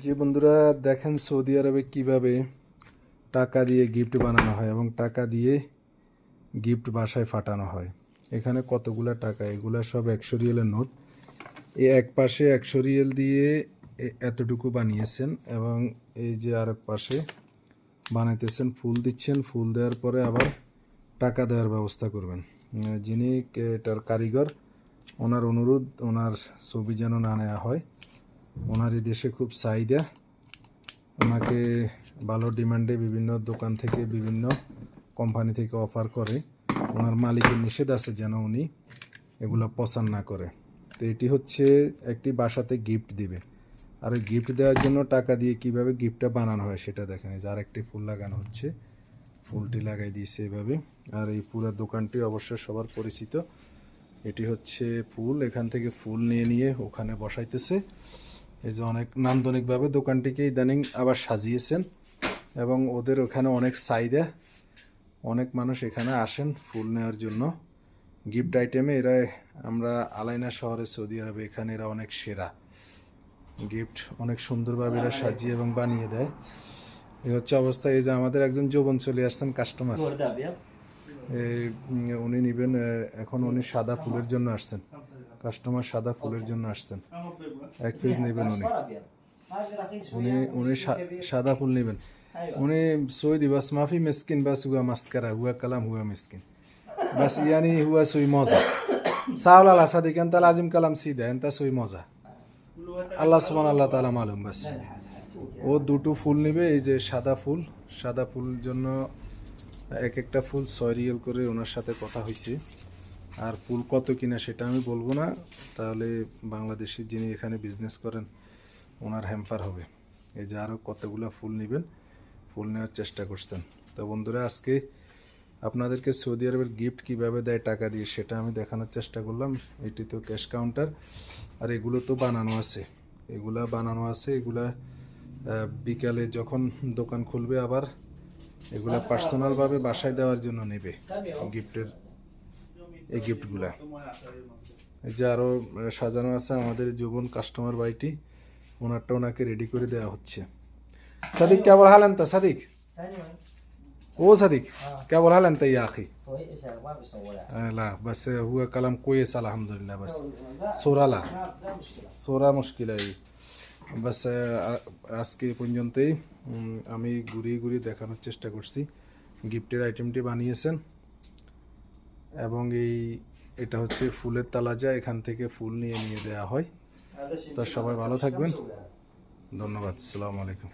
যে বন্ধুরা, দেখেন সৌদি আরবে কীভাবে টাকা দিয়ে গিফট বানানো হয় এবং টাকা দিয়ে গিফট বাসায় ফাটানো হয়। এখানে কতগুলা টাকা? এগুলা সব একশো রিয়েলের নোট। এই এক পাশে একশো রিয়েল দিয়ে এতটুকু বানিয়েছেন এবং এই যে আরেক পাশে বানাইতেছেন, ফুল দিচ্ছেন। ফুল দেওয়ার পরে আবার টাকা দেওয়ার ব্যবস্থা করবেন। যিনি এটার কারিগর, ওনার অনুরোধ, ওনার ছবি যেন না নেওয়া হয়। ওনার দেশে খুব চাহিদা। ওনাকে ভালো ডিমান্ডে বিভিন্ন দোকান থেকে বিভিন্ন কোম্পানি থেকে অফার করে। ওনার মালিকের নিষেধ আছে যেন উনি এগুলো পছন্দ না করে। তো এটি হচ্ছে একটি বাসাতে গিফট দিবে। আর ওই গিফট দেওয়ার জন্য টাকা দিয়ে কীভাবে গিফটটা বানানো হয় সেটা দেখেন। যার একটি ফুল লাগানো হচ্ছে। ফুলটি লাগাই দিয়েছে এভাবে। আর এই পুরো দোকানটি অবশ্য সবার পরিচিত। এটি হচ্ছে ফুল। এখান থেকে ফুল নিয়ে নিয়ে ওখানে বসাইতেছে। এই যে অনেক নান্দনিকভাবে দোকানটিকে ইদানিং আবার সাজিয়েছেন এবং ওদের ওখানে অনেক সাইডে অনেক মানুষ এখানে আসেন ফুল নেওয়ার জন্য। গিফট আইটেমে এরা, আমরা আলাইনা শহরে সৌদি আরবে এখানে এরা অনেক সেরা। গিফট অনেক সুন্দরভাবে এরা সাজিয়ে এবং বানিয়ে দেয়। এ হচ্ছে অবস্থা, এই যে আমাদের একজন যৌবন চলে আসছেন কাস্টমার উনি নিবেন এখন উনি সাদা ফুলের জন্য আসছেন। কাস্টমার সাদা ফুলের জন্য আসছেন। এক পিস নেবেন উনি। উনি উনি সাদা ফুল নেবেন। উনি সৌদি বাস মাফি মিসকিন বাস হুয়া মাস্কারা হুয়া কালাম হুয়া মিসকিন। বাস ইয়ানি হুয়া সুই মজা। সাউলাল আসাদি কেন তাহলে আজিম কালাম সিদা দেন তা সুই মজা। আল্লাহ সুমান আল্লাহ তালা মালুম বাস। ও দুটো ফুল নেবে এই যে সাদা ফুল। সাদা ফুল জন্য এক একটা ফুল ছয় রিয়েল করে ওনার সাথে কথা হয়েছে আর ফুল কত কিনা সেটা আমি বলব না। তাহলে বাংলাদেশি যিনি এখানে বিজনেস করেন ওনার হ্যাম্পার হবে। এই যে আরও কতগুলো ফুল নেবেন ফুল নেওয়ার চেষ্টা করছেন। তো বন্ধুরা আজকে আপনাদেরকে সৌদি আরবের গিফট কীভাবে দেয় টাকা দিয়ে সেটা আমি দেখানোর চেষ্টা করলাম। এটি তো ক্যাশ কাউন্টার আর এগুলো তো বানানো আছে। এগুলা বানানো আছে এগুলা বিকালে যখন দোকান খুলবে আবার এগুলা পার্সোনালভাবে বাসায় দেওয়ার জন্য নেবে। গিফটের এই গিফটগুলো এই যে আরও সাজানো আছে আমাদের যুবন কাস্টমার বাইটি ওনারটা ওনাকে রেডি করে দেওয়া হচ্ছে। সাদিক কে বল হালেন তা সাদিক? ও সাদিক কে বল হালেন তা আখি? বাস হুয়া কালাম কোয়েস আলহামদুলিল্লাহ বাস। সোরালা সোরা মুশকিল। বাস আজকে পর্যন্তই। আমি ঘুরিয়ে ঘুরিয়ে দেখানোর চেষ্টা করছি। গিফটের আইটেমটি বানিয়েছেন। এবং এই, এটা হচ্ছে ফুলের তালা যা এখান থেকে ফুল নিয়ে নিয়ে দেওয়া হয়। তো সবাই ভালো থাকবেন। ধন্যবাদ। আসসালামু আলাইকুম।